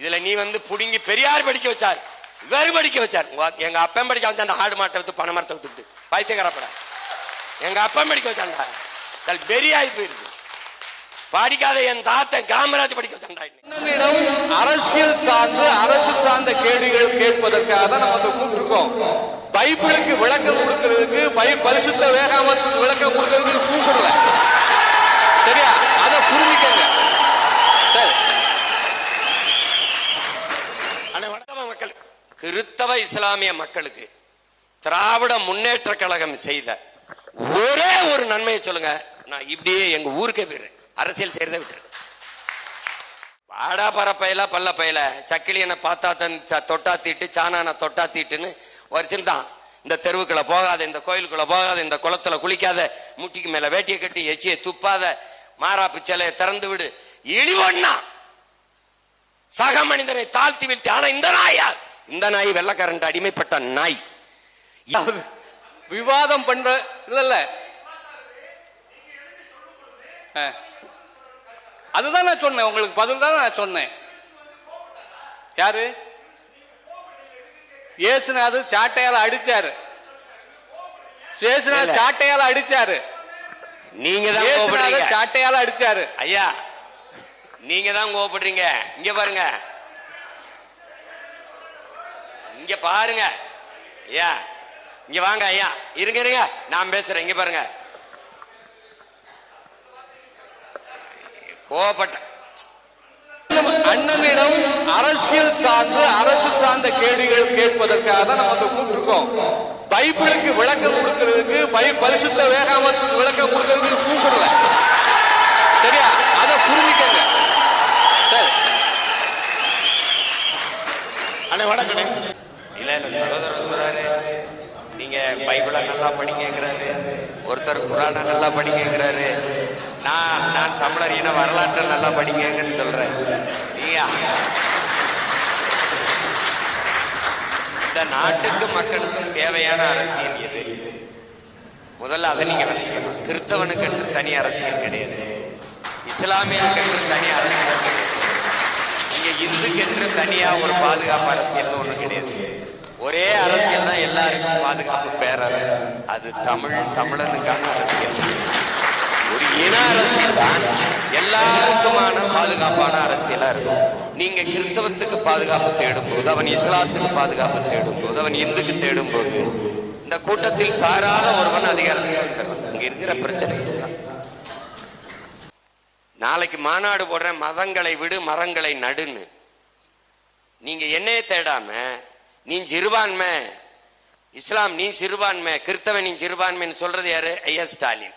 இதுல நீ வந்து புடுங்கி பெரியார் படிக்க வச்சார். வேறு படிக்க வச்சார். எங்க அப்பன் படிக்க வச்சான் ஆடு மாட்டை வித்து பண மரத்தை வித்துட்டு. பைத்தியக்காரப்பட எங்க அப்பன் படிக்க வச்சான்டா. பெரியாய் போயிருக்கு. படிக்காத என் தாத்தன் காமராஜ் படிக்க வச்சான்டா அரசியல் சார்ந்து அரசு சார்ந்த கேள்விகள் கேட்பதற்காக தான் நம்ம வந்து கூப்பிட்டுருக்கோம். பைபிளுக்கு விளக்கம் கொடுக்கிறதுக்கு பரிசுத்த வேகாமத்துக்கு விளக்கம் கொடுக்கிறதுக்கு கூப்பிடல சரியா அதை புரிஞ்சுக்கங்க சரி ஆனா வடதவ மக்கள் கிறித்தவ இஸ்லாமிய மக்களுக்கு திராவிட முன்னேற்ற கழகம் செய்த ஒரே ஒரு நன்மையை சொல்லுங்க. நான் இப்படியே எங்க ஊருக்கே போயிடுறேன். அரசியல் செய்யறதை விட்டுரு. வாடா பரப்பையில பல்ல பையில. சக்கிலியனை பார்த்தா தன் தொட்டா தீட்டு சாணான தொட்டா தீட்டுன்னு ஒருத்தன் தான் இந்த தெருவுக்குள்ள போகாத இந்த கோயிலுக்குள்ள போகாத இந்த குளத்துல குளிக்காத முட்டிக்கு மேல வேட்டியை கட்டி எச்சியை துப்பாத மாறாப்பு சிலையை திறந்து விடு. இழிவண்ணா. சக மனிதனை தாழ்த்தி வீழ்த்தி ஆனா இந்த நாய் யார்? இந்த நாய் வெள்ளக்காரன் அடிமைப்பட்ட நாய். விவாதம் பண்ற இல்ல இல்ல. அதுதான் நான் சொன்னேன் உங்களுக்கு பதில் தான் நான் சொன்னேன். யாரு? ஏசுநாதர் சாட்டையால அடிச்சாரு. இல்ல. ஏசுநாதர் சாட்டையால அடிச்சாரு. நீங்க தான் சாட்டையால அடிச்சாரு. ஐயா நீங்க தான் கோபப்படுறீங்க இங்க பாருங்க. இங்க பாருங்க. ஐயா இங்க வாங்க ஐயா. இருங்க இருங்க. நான் பேசுறேன். இங்க பாருங்க. கோபப்பட்ட அண்ணனிடம் அரசியல் சார்ந்து அரசு சார்ந்த கேள்விகள் கேட்பதற்காக தான் நம்ம வந்து கூப்பிட்டுருக்கோம். பைபிளுக்கு விளக்கம் கொடுக்கிறதுக்கு பை பரிசுத்த வேகாமத்துக்கு விளக்கம் கொடுக்கிறதுக்கு கூப்பிடல. சரியா? அதை புரிஞ்சுக்கங்க. சரி. அண்ணே வணக்கண்ணே. இல்ல சகோதரர் சொல்றாரு நீங்க பைபிளை நல்லா படிங்கிறாரு ஒருத்தர் குரானை நல்லா படிங்கிறாரு நான் நான் தமிழர் இன வரலாற்றை நல்லா படிங்கன்னு சொல்றேன். நீங்க இந்த நாட்டுக்கு மக்களுக்கும் தேவையான அரசியல் எது? முதல்ல அதை நீங்க விளக்கணும் கிறிஸ்தவனுக்கு என்று தனி அரசியல் கிடையாது. இஸ்லாமியனுக்கு என்று தனி அரசியல் கிடையாது. இங்க இந்துக்கு என்று தனியா ஒரு பாதுகாப்பு அரசியல் ஒண்ணு கிடையாது. ஒரே அரசியல். தான் எல்லாருக்கும் பாதுகாப்பு பேரற அது தமிழ் தமிழனுக்கான அரசியல். ஒரு இன அரசியல் தான் எல்லாருக்குமான பாதுகாப்பான அரசியலா இருக்கும். நீங்க கிறிஸ்தவத்துக்கு பாதுகாப்பு தேடும் போது அவன் இஸ்லாத்துக்கு பாதுகாப்பு தேடும் போது அவன் இந்துக்கு தேடும் போது இந்த கூட்டத்தில் சாராத ஒருவன் அதிகாரத்துக்கு இங்க இருக்கிற பிரச்சனை நாளைக்கு மாநாடு போடுறேன் மதங்களை விடு மரங்களை நடுன்னு. நீங்க என்னைய தேடாம நீ சிறுபான்மை. இஸ்லாம் நீ சிறுபான்மை. கிறித்தவன் நீ சிறுபான்மைன்னு சொல்றது யாரு? ஐயா ஸ்டாலின்.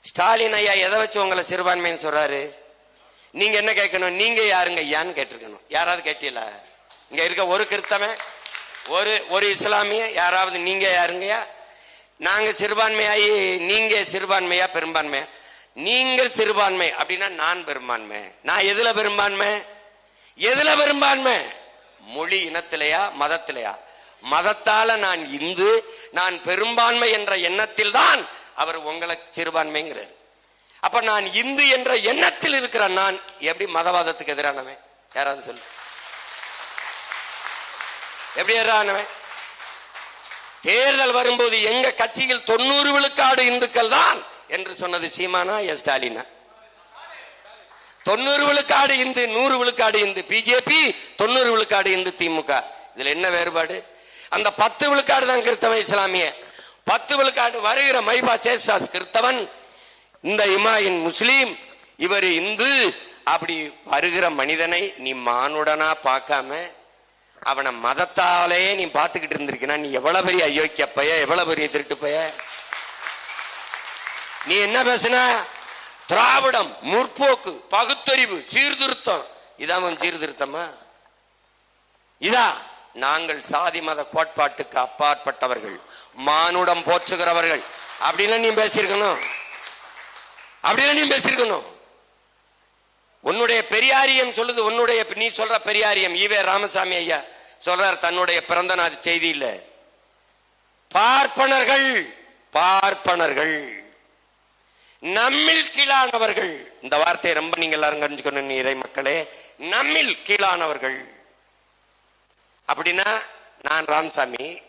ஸ்டாலின் ஐயா எதை வச்சு உங்களை சிறுபான்மைன்னு சொல்றாரு? நீங்க என்ன கேட்கணும்? நீங்க யாருங்க ஐயான்னு கேட்டிருக்கணும். யாராவது கேட்டீங்களா? இங்க இருக்க ஒரு கிறித்தவன் ஒரு ஒரு இஸ்லாமிய யாராவது நீங்க யாருங்கய்யா நாங்க சிறுபான்மையாயி நீங்க சிறுபான்மையா பெரும்பான்மையா? நீங்கள் சிறுபான்மை அப்படின்னா நான் பெரும்பான்மை. நான் எதுல பெரும்பான்மை? எதுல பெரும்பான்மை? மொழி இனத்திலையா மதத்திலையா? மதத்தால நான் இந்து நான் பெரும்பான்மை என்ற எண்ணத்தில் தான் அவர் உங்களை சிறுபான்மைங்கிறார். அப்ப நான் இந்து என்ற எண்ணத்தில் இருக்கிற நான் எப்படி மதவாதத்துக்கு எதிரானவன்? யாராவது சொல்லு. எப்படி எதிரானவன்? தேர்தல் வரும்போது எங்க கட்சியில் தொண்ணூறு விழுக்காடு இந்துக்கள் தான் என்று சொன்னது சீமானா எஸ் ஸ்டாலினா? தொண்ணூறு விழுக்காடு இந்து நூறு விழுக்காடு இந்து. பிஜேபி தொண்ணூறு விழுக்காடு இந்து திமுக. இதுல என்ன வேறுபாடு? அந்த பத்து விழுக்காடு தான் கிறிஸ்தவ இஸ்லாமிய. பத்து விழுக்காடு வருகிற மைபா சேசாஸ் கிறிஸ்தவன் இந்த இமாயின் முஸ்லீம். இவர் இந்து. அப்படி வருகிற மனிதனை நீ மானுடனா பார்க்காம அவனை மதத்தாலேயே நீ பார்த்துக்கிட்டு இருந்திருக்கினா நீ எவ்வளவு பெரிய அயோக்கிய பைய எவ்வளவு பெரிய திருட்டு பைய நீ என்ன பேசுன? திராவிடம் முற்போக்கு பகுத்தறிவு சீர்திருத்தம். இதான் சீர்திருத்தமா? இதா நாங்கள் சாதி மத கோட்பாட்டுக்கு அப்பாற்பட்டவர்கள். மானுடம் போற்றுகிறவர்கள். அப்படின்னு நீ பேசியிருக்கணும். அப்படின்னு நீ பேசியிருக்கணும். உன்னுடைய பெரியாரியம் சொல்லுது உன்னுடைய நீ சொல்ற பெரியாரியம். ஈவே ராமசாமி ஐயா சொல்றார் தன்னுடைய பிறந்த நாள் செய்தியில. பார்ப்பனர்கள் பார்ப்பனர்கள். நம்மில் கீழானவர்கள். இந்த வார்த்தையை ரொம்ப நீங்க எல்லாரும் கணிச்சுக்கணும் இறை மக்களே. நம்மில் கீழானவர்கள். அப்படின்னா நான் ராமசாமி.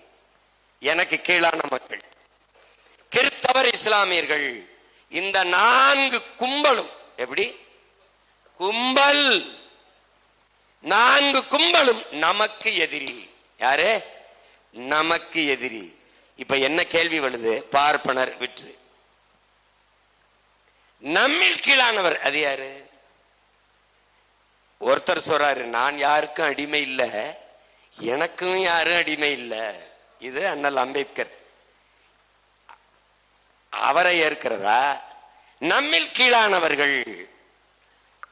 எனக்கு கீழான மக்கள். கிறித்தவர் இஸ்லாமியர்கள். இந்த நான்கு கும்பலும் எப்படி? கும்பல். நான்கு கும்பலும் நமக்கு எதிரி. யாரு? நமக்கு எதிரி. இப்ப என்ன கேள்வி வருது? பார்ப்பனர் விற்று. நம்மில் கீழானவர். அது யாரு? ஒருத்தர் சொல்றாரு நான் யாருக்கும் அடிமை இல்லை எனக்கும் யாரும் அடிமை இல்லை. இது அண்ணல் அம்பேத்கர். அவரை ஏற்கிறதா? நம்மில் கீழானவர்கள்.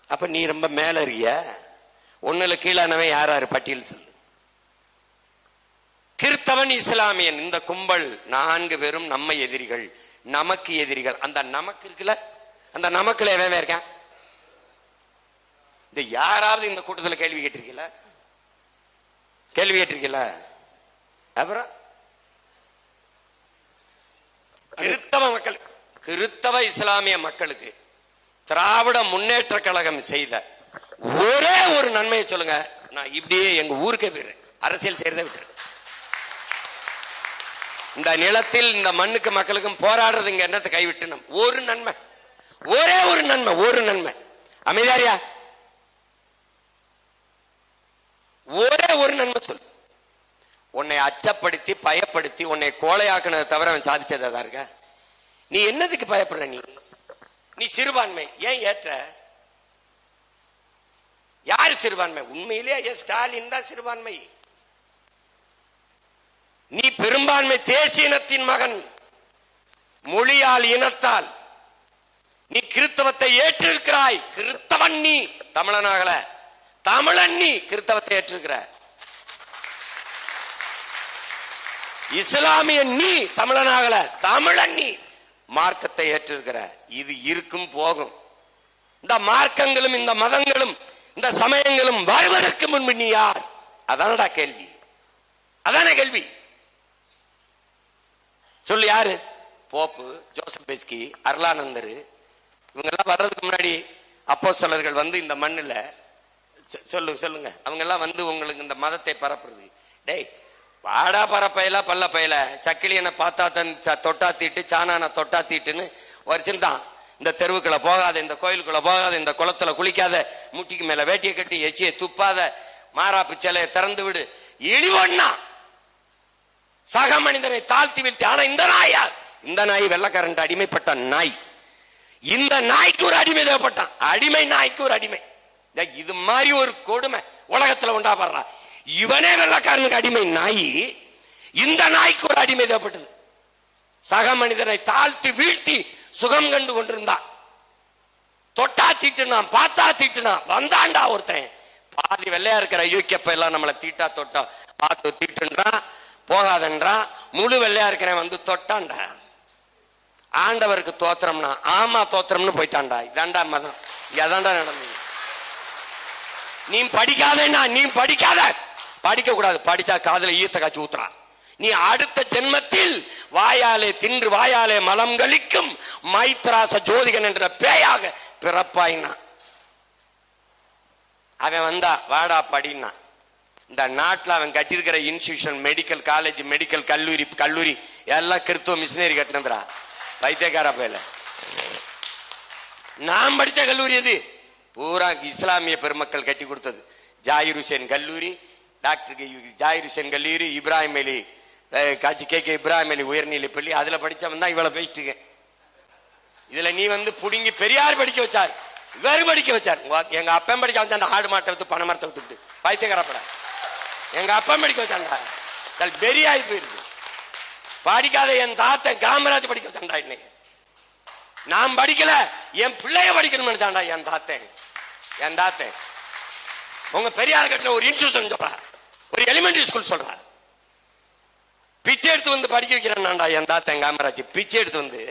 அப்ப நீ ரொம்ப மேல இருக்கிய? ஒண்ணுல கீழானவன் யார் யாரு பட்டியல் சொல்லு. கிறிஸ்தவன் இஸ்லாமியன். இந்த கும்பல் நான்கு பேரும் நம்ம எதிரிகள் நமக்கு எதிரிகள். அந்த நமக்கு இருக்குல்ல அந்த நமக்குல எவன் இருக்கான்? இந்த யாராவது இந்த கூட்டத்தில் கேள்வி கேட்டிருக்கீங்களா கேள்வி கேட்டிருக்கீங்களா அப்புறம் கிறித்தவ மக்கள் கிறித்தவ இஸ்லாமிய மக்களுக்கு திராவிட முன்னேற்ற கழகம் செய்த ஒரே ஒரு நன்மையை சொல்லுங்க. நான் இப்படியே எங்க ஊருக்கே போயிடுறேன். அரசியல் செய்யறத விட்டுறேன். இந்த நிலத்தில் இந்த மண்ணுக்கு மக்களுக்கும் போராடுறதுங்க என்னத்தை கைவிட்டு ஒரு நன்மை. ஒரே ஒரு நன்மை ஒரு நன்மை. அமைதியாரியா ஒரே ஒரு நன்மை சொல். உன்னை அச்சப்படுத்தி பயப்படுத்தி உன்னை கோலையாக்குனதை தவிர அவன் சாதிச்சதா இருக்க? நீ என்னதுக்கு பயப்படுற நீ? நீ சிறுபான்மை. ஏன் ஏற்ற? யார் சிறுபான்மை? உண்மையிலேயே ஸ்டாலின் தான் சிறுபான்மை? நீ பெரும்பான்மை தேசிய இனத்தின் மகன். மொழியால் இனத்தால். நீ கிறித்தவத்தை ஏற்றிருக்கிறாய். கிறித்தவன் நீ தமிழனாகல. தமிழன் நீ கிறித்தவத்தை ஏற்றிருக்கிற இஸ்லாமிய நீ தமிழனாகல. தமிழன் நீ மார்க்கத்தை ஏற்றிருக்கிற இது இருக்கும் போகும். இந்த மார்க்கங்களும் இந்த மதங்களும் இந்த சமயங்களும் வருவதற்கு முன்பு நீ யார்? அதானடா கேள்வி. அதான கேள்வி. சொல்லு யாரு? போப்பு ஜோசப் பெஸ்கி அருளானந்தர் இவங்கெல்லாம் வர்றதுக்கு முன்னாடி அப்போ சிலர்கள் வந்து இந்த மண்ணில் சொ- சொல்லுங்க சொல்லுங்க. அவங்க எல்லாம் வந்து உங்களுக்கு இந்த மதத்தை பரப்புறது. டேய் வாடா பரப்பையில பல்ல பையில. சக்கிலியனை பார்த்தா தன் தொட்டாத்திட்டு தொட்டா தீட்டு சாணான தொட்டா தீட்டுன்னு இந்த தெருவுக்குள்ள போகாத இந்த கோயிலுக்குள்ள போகாத இந்த குளத்துல குளிக்காத முட்டிக்கு மேல வேட்டியை கட்டி எச்சியை துப்பாத மாறாப்பு சிலையை திறந்து விடு. இழிவண்ணா சக மனிதனை தாழ்த்தி வீழ்த்தி ஆனா இந்த நாய் யார்? இந்த நாய் வெள்ளக்காரன் அடிமைப்பட்ட நாய். இந்த நாய்க்கு ஒரு அடிமை தேவைப்பட்டான். அடிமை நாய்க்கு ஒரு அடிமை. இது மாதிரி ஒரு கொடுமை உலகத்துல உண்டாப்படுறா. இவனே வெள்ளக்காரனுக்கு அடிமை நாய். இந்த நாய்க்கு ஒரு அடிமை தேவைப்பட்டது. சக மனிதனை தாழ்த்தி வீழ்த்தி சுகம் கண்டு கொண்டிருந்தா தொட்டா தீட்டுனான் பார்த்தா தீட்டுனான் வந்தாண்டா ஒருத்தன். பாதி வெள்ளையா இருக்கிற யூகேப்ப எல்லாம் நம்மளை தீட்டா தொட்டா பார்த்து தீட்டுன்றான் போகாதன்றான். முழு வெள்ளையா இருக்கிறவன் வந்து தொட்டான்டா. ஆண்டவருக்கு தோத்திரம்னா ஆமா தோத்திரம்னு போயிட்டான்டா. இதாண்டா மதம். எதாண்டா நடந்தது நீ படிக்காதேண்ணா நீ படிக்காத. படிக்க கூடாது படிச்சா காதுல ஈத்த காய்ச்சி ஊத்துறான். நீ அடுத்த ஜென்மத்தில் வாயாலே தின்று வாயாலே மலம் கழிக்கும் மைத்ராச ஜோதிகன் என்ற பேயாக பிறப்பாயினா அவன் வந்தா வாடா படினா இந்த நாட்டுல அவன் கட்டியிருக்கிற இன்ஸ்டிடியூஷன் மெடிக்கல் காலேஜ் மெடிக்கல் கல்லூரி கல்லூரி எல்லாம் கிறித்துவ மிஷினரி கட்டினதுரா பைத்தியக்கார போயில நான் படித்த கல்லூரி எது? பூரா இஸ்லாமிய பெருமக்கள் கட்டி கொடுத்தது. ஜாகிர் ஹுசேன் கல்லூரி டாக்டர் ஜாகிர் ஹுசேன் கல்லூரி இப்ராஹிம் அலி காட்சி கே கே இப்ராஹிம் அலி உயர்நிலை பள்ளி அதுல படிச்சவன் தான் இவ்வளவு பேசிட்டு இதில் இதுல நீ வந்து புடுங்கி பெரியார் படிக்க வச்சார். இவர் படிக்க வச்சார். எங்க அப்பன் படிக்க வச்சான் ஆடு மாட்டை பணமரத்தை பண வித்துட்டு பைத்தியக்காரப்பட. எங்க அப்பன் படிக்க வச்சான்டா. பெரிய ஆகி போயிருக்கு. படிக்காத என் தாத்தன் காமராஜ் படிக்க வச்சான்டா இன்னைக்கு நான் படிக்கல என் பிள்ளைய படிக்கணும்னு நினைச்சான்டா என் தாத்தன் என் தாத்தன் உங்க பெரியார் கட்டின ஒரு இன்ஸ்டியூஷன் சொல்றா. ஒரு எலிமெண்டரி ஸ்கூல் சொல்றா. பிச்சை எடுத்து வந்து படிக்க வைக்கிறான்டா என் தாத்தன் காமராஜ். பிச்சை எடுத்து வந்து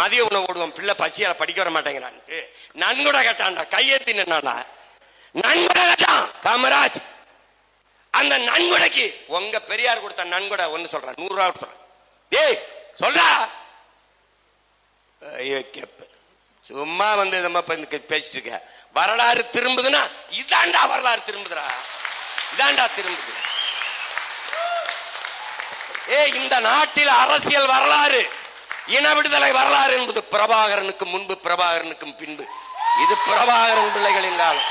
மதிய உணவு ஓடுவோம் பிள்ளை பசியால படிக்க வர மாட்டேங்கிறான்ட்டு நன்கூட கேட்டான்டா. கையெழுத்து நின்னான்டா. நன்கொடை கேட்டான் காமராஜ். அந்த நன்கொடைக்கு உங்க பெரியார் கொடுத்த நன்கொடை ஒன்னு சொல்றேன் நூறு ரூபா கொடுத்துறேன் ஏய் சொல்றா. கேப்ப சும்மா வந்து நம்ம பேசிட்டு இருக்க. வரலாறு திரும்புதுன்னா இதாண்டா வரலாறு திரும்புதுடா. இதாண்டா திரும்புது. ஏ இந்த நாட்டில் அரசியல் வரலாறு இன விடுதலை வரலாறு என்பது பிரபாகரனுக்கு முன்பு பிரபாகரனுக்கும் பின்பு. இது பிரபாகரன் பிள்ளைகளின் காலம்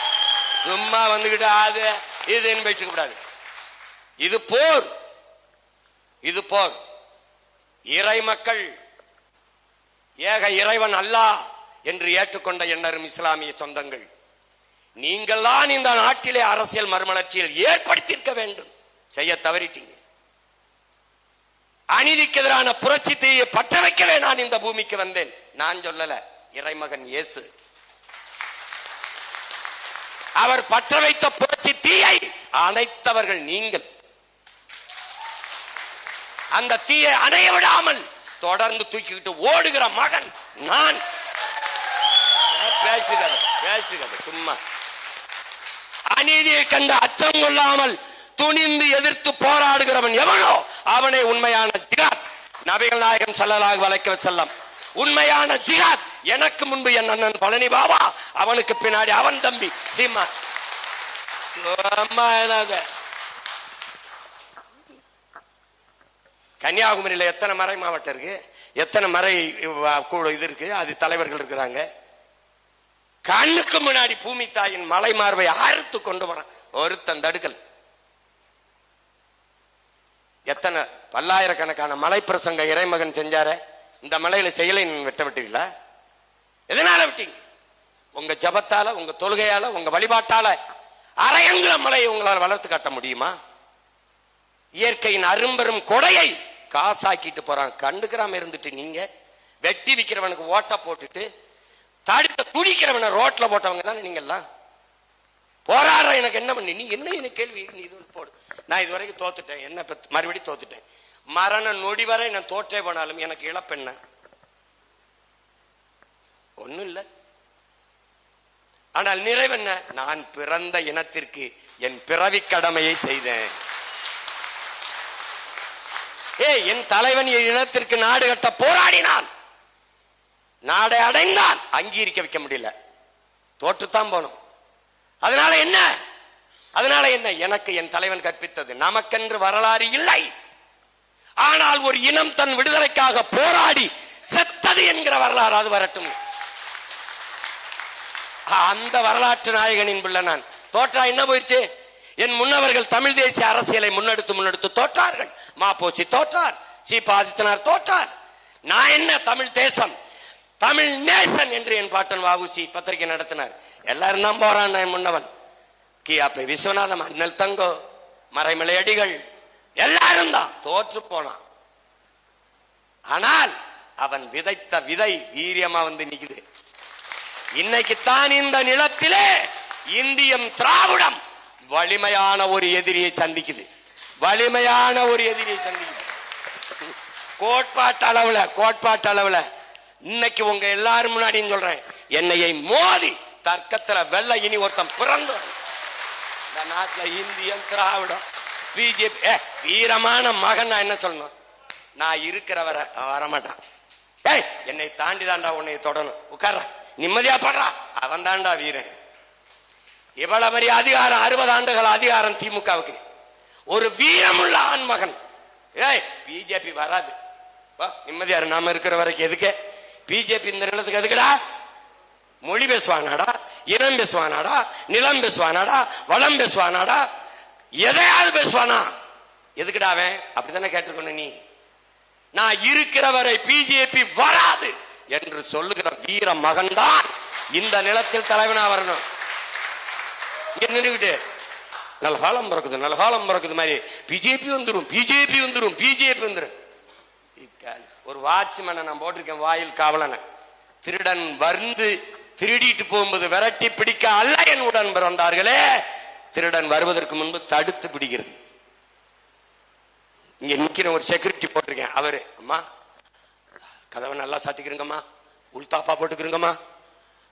சும்மா வந்துகிட்டு அது இதுன்னு பேசிக்க கூடாது. இது போர். இது போர். இறை மக்கள் ஏக இறைவன் அல்லாஹ் என்று ஏற்றுக்கொண்ட எண்ணரும் இஸ்லாமிய சொந்தங்கள். நீங்கள் தான் இந்த நாட்டிலே அரசியல் மறுமலர்ச்சியில் ஏற்படுத்தியிருக்க வேண்டும். செய்ய தவறிட்டீங்க. அநீதிக்கு எதிரான புரட்சி தீயை பற்ற வைக்கவே நான் இந்த பூமிக்கு வந்தேன். நான் சொல்லல இறைமகன் இயேசு. அவர் பற்ற வைத்த புரட்சி தீயை அணைத்தவர்கள் நீங்கள். அந்த தீயை அணைய விடாமல் தொடர்ந்து தூக்கிக்கிட்டு ஓடுகிற மகன் நான். பேசுகிறது பேசுகிறது சும்மா. அநீதியை கண்டு அச்சம் கொள்ளாமல் துணிந்து எதிர்த்து போராடுகிறவன் எவனோ அவனை உண்மையான ஜிகாத். நபிகள் நாயகம் செல்லலாக வளைக்க செல்லம் உண்மையான ஜிகாத். எனக்கு முன்பு என் அண்ணன் பழனி பாபா அவனுக்கு பின்னாடி அவன் தம்பி சீமா சும்மா என்னது? கன்னியாகுமரியில் எத்தனை மறை மாவட்டம் இருக்கு? எத்தனை மறை கூட இது இருக்கு? அது தலைவர்கள் இருக்கிறாங்க. கண்ணுக்கு முன்னாடி பூமி தாயின் மலை மார்பை அறுத்து கொண்டு வரான். ஒருத்தன் தடுக்கல எத்தனை பல்லாயிரக்கணக்கான மலை பிரசங்க இறைமகன் செஞ்சார? இந்த மலையில செயலை வெட்ட விட்டீங்களா எதனால விட்டீங்க? உங்க ஜபத்தால உங்க தொழுகையால உங்க வழிபாட்டால அரையங்குல மலையை உங்களால் வளர்த்து காட்ட முடியுமா? இயற்கையின் அரும்பெரும் கொடையை காசாக்கிட்டு போறான். கண்டுக்கிறாம இருந்துட்டு நீங்க வெட்டி விற்கிறவனுக்கு ஓட்டை போட்டுட்டு தடுத்த குடிக்கிறவனை ரோட்ல போட்டவங்க தானே நீங்கெல்லாம்? போராடுற எனக்கு என்ன பண்ணி? நீ என்ன எனக்கு கேள்வி? நீ இது போடு. நான் இது வரைக்கும் தோத்துட்டேன். என்ன மறுபடியும் தோத்துட்டேன். மரண நொடி வரை நான் தோற்றே போனாலும் எனக்கு இழப்பென்ன ஒண்ணும் இல்ல. ஆனால் நிறைவென்ன நான் பிறந்த இனத்திற்கு என் பிறவி கடமையை செய்தேன். ஏ என் தலைவன் என் இனத்திற்கு நாடு கட்ட போராடினான். நாடை அடைந்தான். அங்கீகரிக்க வைக்க முடியல. தோற்றுத்தான் போனோம். அதனால என்ன? அதனால என்ன? எனக்கு என் தலைவன் கற்பித்தது. நமக்கென்று வரலாறு இல்லை. ஆனால் ஒரு இனம் தன் விடுதலைக்காக போராடி செத்தது என்கிற வரலாறு அது வரட்டும். அந்த வரலாற்று நாயகனின் பிள்ளை நான். தோற்றா என்ன போயிடுச்சு என் முன்னவர்கள் தமிழ் தேசிய அரசியலை முன்னெடுத்து முன்னெடுத்து தோற்றார்கள். மாப்போசி தோற்றார். சீபா ஆதித்தனார் தோற்றார். நான் என்ன தமிழ் தேசம்? தமிழ் நேசன் என்று என் பாட்டன் வாவுசி பத்திரிகை நடத்தினார். எல்லாரும் தான் போறான் என் முன்னவன். கியாப்பை விஸ்வநாதம் அண்ணல் தங்கோ மறைமலை அடிகள் எல்லாரும் தான் தோற்று போனான். ஆனால் அவன் விதைத்த விதை வீரியமா வந்து நிக்குது. இன்னைக்கு தான் இந்த நிலத்திலே இந்தியம் திராவிடம். வலிமையான ஒரு எதிரியை சந்திக்குது. வலிமையான ஒரு எதிரியை சந்திக்குது. கோட்பாட்டு அளவுல கோட்பாட்டு அளவுல இன்னைக்கு உங்க எல்லாரும் முன்னாடியும் சொல்றேன். என்னையை மோதி தர்க்கத்துல வெள்ள இனி ஒருத்தன் பிறந்த இந்த நாட்டுல இந்தியன் திராவிடம். பிஜேபி வீரமான மகன் நான் என்ன சொல்லணும்? நான் இருக்கிறவரை வரமாட்டான். ஏய் என்னை தாண்டி தாண்டா உன்னை தொடணும். உட்கார்ற. நிம்மதியா படுறா. அவன் தாண்டா வீரன். இவ்வளவு பெரிய அதிகாரம்? அறுபது ஆண்டுகள் அதிகாரம் திமுகவுக்கு. ஒரு வீரமுள்ள ஆண்மகன். ஏய் பிஜேபி வராது. வா நிம்மதியா நாம இருக்கிற வரைக்கும் எதுக்கு? பிஜேபி இந்த நிலத்துக்கு எதுக்குடா? மொழி பேசுவானாடா இனம் பேசுவானாடா நிலம் பேசுவானாடா வளம் பேசுவானாடா எதையாவது பேசுவானா? எதுக்குடா அவன்? அப்படித்தானே கேட்டிருக்கணும் நீ. நான் இருக்கிற வரை பிஜேபி வராது என்று சொல்லுகிற வீர மகன்தான் இந்த நிலத்தில் தலைவனா வரணும். நின்றுகிட்டு நல்ல காலம் பிறக்குது நல்ல காலம் பிறக்குது மாதிரி. பிஜேபி வந்துடும் பிஜேபி வந்துடும் பிஜேபி வந்துடும் ஒரு வாட்ச்மேனை நான் போட்டிருக்கேன் வாயில் காவலனை. திருடன் வந்து திருடிட்டு போகும்போது விரட்டி பிடிக்க அல்ல என் உடன் பிறந்தார்களே திருடன் வருவதற்கு முன்பு தடுத்து பிடிக்கிறது. இங்க நிக்கிற ஒரு செக்யூரிட்டி போட்டிருக்கேன். அவரு அம்மா கதவை நல்லா சாத்திக்கிறீங்கம்மா. உள்தாப்பா போட்டுக்கிறீங்கம்மா.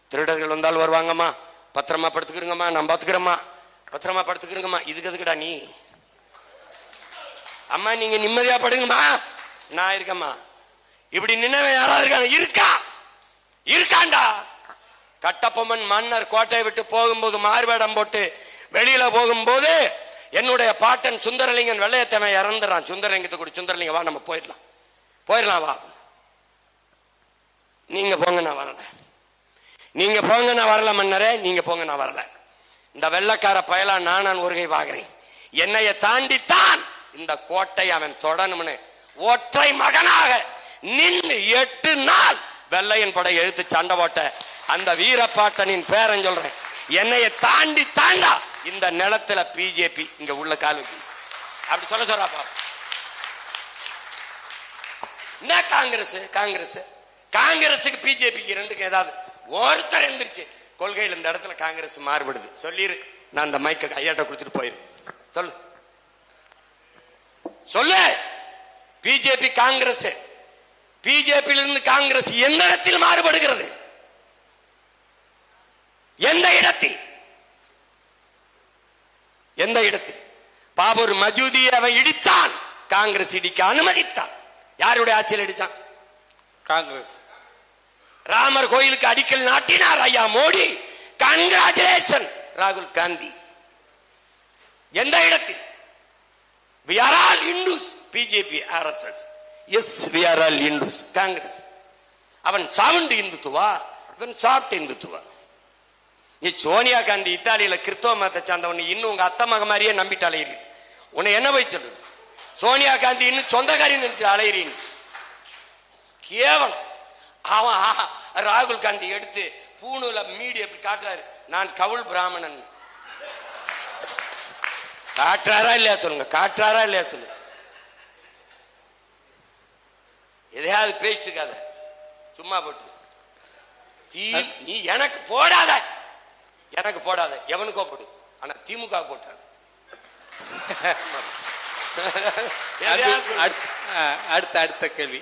திருடர்கள் வந்தால் வருவாங்கம்மா. பத்திரமா படுத்துக்கிறோங்கம்மா நான் பார்த்துக்கிறோம்மா பத்திரமா படுத்துக்கிறோங்கம்மா இதுக்கு எதுக்குடா நீ? அம்மா நீங்க நிம்மதியா படுங்கம்மா. நான் இருக்கம்மா. இப்படி நின்னவன் யாராவது இருக்காங்க? இருக்கா? இருக்காண்டா? கட்டப்பொம்மன் மன்னர் கோட்டையை விட்டு போகும்போது மார்வேடம் போட்டு வெளியில போகும்போது என்னுடைய பாட்டன் சுந்தரலிங்கன் வெள்ளையத்தவன் இறந்துறான். சுந்தரலிங்கத்தை கூட சுந்தரலிங்க வா நம்ம போயிடலாம். போயிடலாம் வா. நீங்க போங்க நான் வரல நீங்க போங்க நான் வரல மன்னரே. நீங்க போங்க நான் வரல. இந்த வெள்ளக்கார பயலா நானான் ஒருகை பாக்குறேன் என்னைய தாண்டித்தான் இந்த கோட்டை அவன் தொடணும்னு ஒற்றை மகனாக நின்று எட்டு நாள் வெள்ளையன் படை எழுத்து சண்டை போட்ட அந்த வீரப்பாட்டனின் பேரன் சொல்றேன். என்னைய தாண்டி தாண்டா இந்த நிலத்துல பிஜேபி இங்க உள்ள கால் அப்படி சொல்ல சொல்றாப்பா என்ன காங்கிரஸ்? காங்கிரஸ். காங்கிரஸுக்கு பிஜேபிக்கு ரெண்டுக்கு ஏதாவது ஒருத்தர் எந்திரிச்சு கொள்கையில் இந்த இடத்துல காங்கிரஸ் மாறுபடுது. சொல்லிரு. நான் அந்த மைக்க ஐயாட்ட கொடுத்துட்டு போயிரு. சொல்லு. சொல்லு. பிஜேபி காங்கிரஸ். பிஜேபியிலிருந்து காங்கிரஸ் எந்த இடத்தில் மாறுபடுகிறது? எந்த இடத்தில்? எந்த இடத்தில்? பாபூர் மஜூதி அவன் இடித்தான். காங்கிரஸ் இடிக்க அனுமதித்தான். யாருடைய ஆட்சியில் இடித்தான்? காங்கிரஸ். ராமர் கோயிலுக்கு அடிக்கல் நாட்டினார் ஐயா மோடி. கங்கராச்சுலேஷன் ராகுல் காந்தி. எந்த இடத்தில்? We are all Hindus BJP RSS yes we are all Hindus Congress அவன் சாவுண்டு இந்துத்துவா? இவன் சாப்பிட்டு இந்துத்துவா? நீ சோனியா காந்தி இத்தாலியில கிறிஸ்தவ மதத்தை சார்ந்தவன் இன்னும் உங்க அத்தை மக மாதிரியே நம்பிட்டு அலையிறி உன்னை என்ன போய் சொல்றது? சோனியா காந்தி இன்னும் சொந்தக்காரி நினைச்சு அலையிறீன் கேவலம். அவன் ஆஹா, ராகுல் காந்தி எடுத்து பூணுல மீடி எப்படி காட்டுறாரு. நான் கவுல் பிராமணன். காட்டுறாரா இல்லையா சொல்லுங்க காட்டுறாரா இல்லையா சொல்லுங்க எதையாவது பேசிட்டு இருக்காத. சும்மா போட்டு. தீ நீ எனக்கு போடாத. எனக்கு போடாத. எவனுக்கோ போடு. ஆனா திமுக போட்டாது அடுத்த அடுத்த கேள்வி.